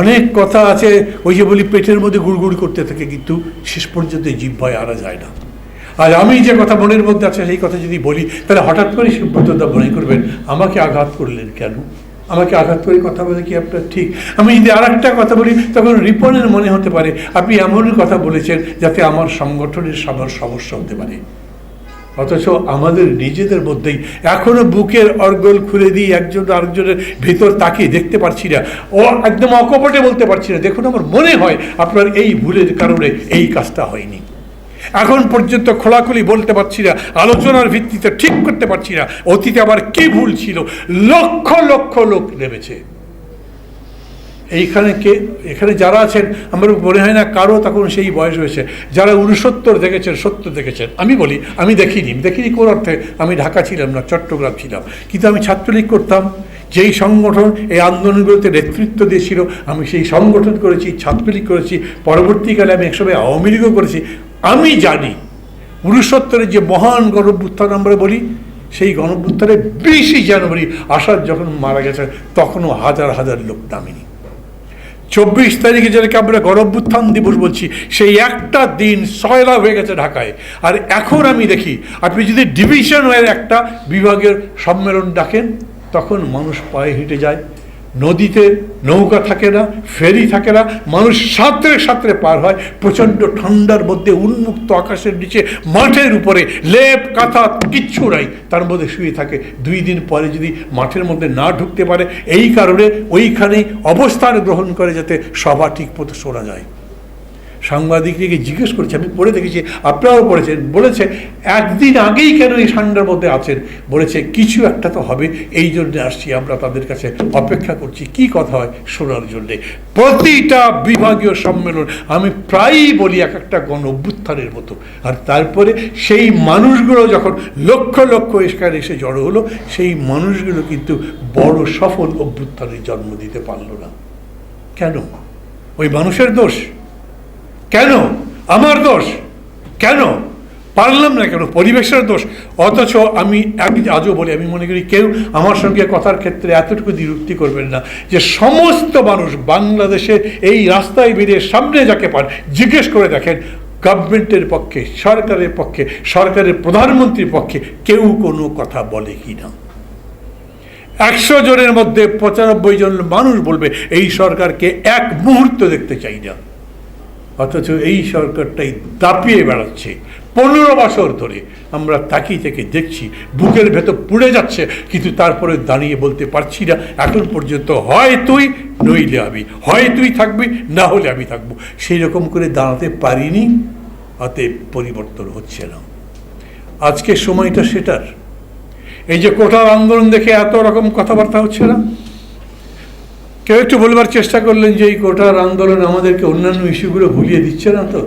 অনেক কথা আছে, ওই যে বলি পেটের মধ্যে গুড়গুড় করতে থাকে, কিন্তু শেষ পর্যন্ত জিভ্ভায় আনা যায় না। আর আমি যে কথা মনের মধ্যে আছে, সেই কথা যদি বলি, তাহলে হঠাৎ করে সুব্রতদা মনে করবেন, আমাকে আঘাত করলেন কেন? আমাকে আঘাত করে কথা বলে কি আপনার ঠিক? আমি যদি আর একটা কথা বলি, তখন রিপনের মনে হতে পারে, আপনি এমন কথা বলেছেন, যাতে আমার সংগঠনের সবার সমস্যা হতে পারে। অথচ আমাদের নিজেদের মধ্যেই এখনও বুকের অর্গল খুলে দিয়ে একজন আরেকজনের ভিতর তাকিয়ে দেখতে পারছি না। ও একদম অকপটে বলতে পারছি না। দেখুন, আমার মনে হয় আপনার এই ভুলের কারণে এই কাজটা হয়নি। এখন পর্যন্ত খোলাখুলি বলতে পারছি না, আলোচনার ভিত্তিতে ঠিক করতে পারছি না, অতীতে আবার কি ভুল ছিল? লক্ষ লক্ষ লোক নেমেছে। এইখানে কে, এখানে যারা আছেন, আমার মনে হয় না কারও তখন সেই বয়স হয়েছে। যারা উনসত্তর দেখেছেন, সত্তর দেখেছেন, আমি বলি, আমি দেখিনি দেখিনি কোন অর্থে, আমি ঢাকা ছিলাম না, চট্টগ্রাম ছিলাম। কিন্তু আমি ছাত্রলীগ করতাম, যেই সংগঠন এই আন্দোলনগুলোতে নেতৃত্ব দিয়েছিল, আমি সেই সংগঠন করেছি, ছাত্রলীগ করেছি, পরবর্তীকালে আমি একসময় আওয়ামী লীগও করেছি। আমি জানি উনসত্তরের যে মহান গণভ্যুত্থান আমরা বলি, সেই গণভ্যুত্থানে বিশে জানুয়ারি আসাদ যখন মারা গেছে, তখনও হাজার হাজার লোক নামেনি। চব্বিশ তারিখে যেটাকে আমরা গণভ্যুত্থান দিবস বলছি, সেই একটা দিন সয়লা হয়ে গেছে ঢাকায়। আর এখন আমি দেখি, আপনি যদি ডিভিশন হয়ে একটা বিভাগের সম্মেলন ডাকেন, তখন মানুষ পায়ে হেঁটে যায়। নদীতে নৌকা থাকে না, ফেরি থাকে না, মানুষ সাঁতরে সাঁতরে পার হয়, প্রচণ্ড ঠান্ডার মধ্যে উন্মুক্ত আকাশের নিচে, মাঠের উপরে, লেপ কাঁথা কিচ্ছু নাই, তার মধ্যে শুয়ে থাকে। দুই দিন পরে যদি মাঠের মধ্যে না ঢুকতে পারে, এই কারণে ওইখানেই অবস্থান গ্রহণ করে যাতে সভা ঠিক মতো শোনা যায়। সাংবাদিককে জিজ্ঞেস করেছি, আমি পড়ে দেখেছি, আপনারাও পড়েছেন, বলেছে, একদিন আগেই কেন এই ঠান্ডার মধ্যে আছেন? বলেছে, কিছু একটা তো হবে, এই জন্যে আসছি, আমরা তাদের কাছে অপেক্ষা করছি, কি কথা হয় শোনার জন্যে। প্রতিটা বিভাগীয় সম্মেলন, আমি প্রায়ই বলি এক একটা গণ অভ্যুত্থানের মতো। আর তারপরে সেই মানুষগুলো যখন লক্ষ লক্ষ এসকার এসে জড়ো হলো, সেই মানুষগুলো কিন্তু বড় সফল অভ্যুত্থানের জন্ম দিতে পারল না। কেন? ওই মানুষের দোষ। কেন? আমার দোষ। কেন? পারলাম না কেন? পরিবেশের দোষ। অথচ আমি এক আজও বলি, আমি মনে করি কেউ আমার সঙ্গে কথার ক্ষেত্রে এতটুকু দ্বিরুক্তি করবেন না যে সমস্ত মানুষ বাংলাদেশের এই রাস্তায় বেরিয়ে সামনে যাকে পান, জিজ্ঞেস করে দেখেন গভর্নমেন্টের পক্ষে, সরকারের পক্ষে, সরকারের প্রধানমন্ত্রীর পক্ষে কেউ কোনো কথা বলে কি না? একশো জনের মধ্যে পঁচানব্বই জন মানুষ বলবে, এই সরকারকে এক মুহূর্ত দেখতে চাই না। অথচ এই সরকারটাই দাপিয়ে বেড়াচ্ছে। পনেরো বছর ধরে আমরা তাকিয়ে থেকে দেখছি, বুকের ভেতর পুড়ে যাচ্ছে, কিন্তু তারপরে দাঁড়িয়ে বলতে পারছি না, এখন পর্যন্ত হয় তুই, নইলে আমি। হয় তুই থাকবি, না হলে আমি থাকব। সেই রকম করে দাঁড়াতে পারিনি, অতএব পরিবর্তন হচ্ছে না। আজকে সময়টা সেটার। এই যে কোটার আন্দোলন দেখে এত রকম কথাবার্তা হচ্ছে না? কেউ একটু বলবার চেষ্টা করলেন যে এই কোটার আন্দোলন আমাদেরকে অন্যান্য ইস্যুগুলো ভুলিয়ে দিচ্ছে না তো?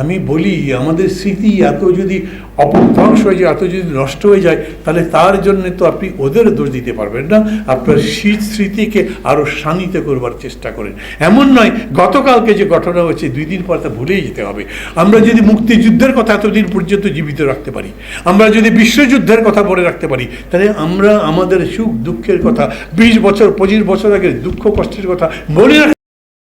আমি বলি, আমাদের স্মৃতি এত যদি অপভ্রংশ হয়ে যায়, এত যদি নষ্ট হয়ে যায়, তাহলে তার জন্য তো আপনি ওদের দোষ দিতে পারবেন না। আপনার শীত স্মৃতিকে আরও শানিত করবার চেষ্টা করেন। এমন নয়, গতকালকে যে ঘটনা হয়েছে, দুই দিন পর তা ভুলেই যেতে হবে। আমরা যদি মুক্তিযুদ্ধের কথা এতদিন পর্যন্ত জীবিত রাখতে পারি, আমরা যদি বিশ্বযুদ্ধের কথা বলে রাখতে পারি, তাহলে আমরা আমাদের সুখ দুঃখের কথা, বিশ বছর, পঁচিশ বছর আগে দুঃখ, কষ্টের কথা বলে রাখ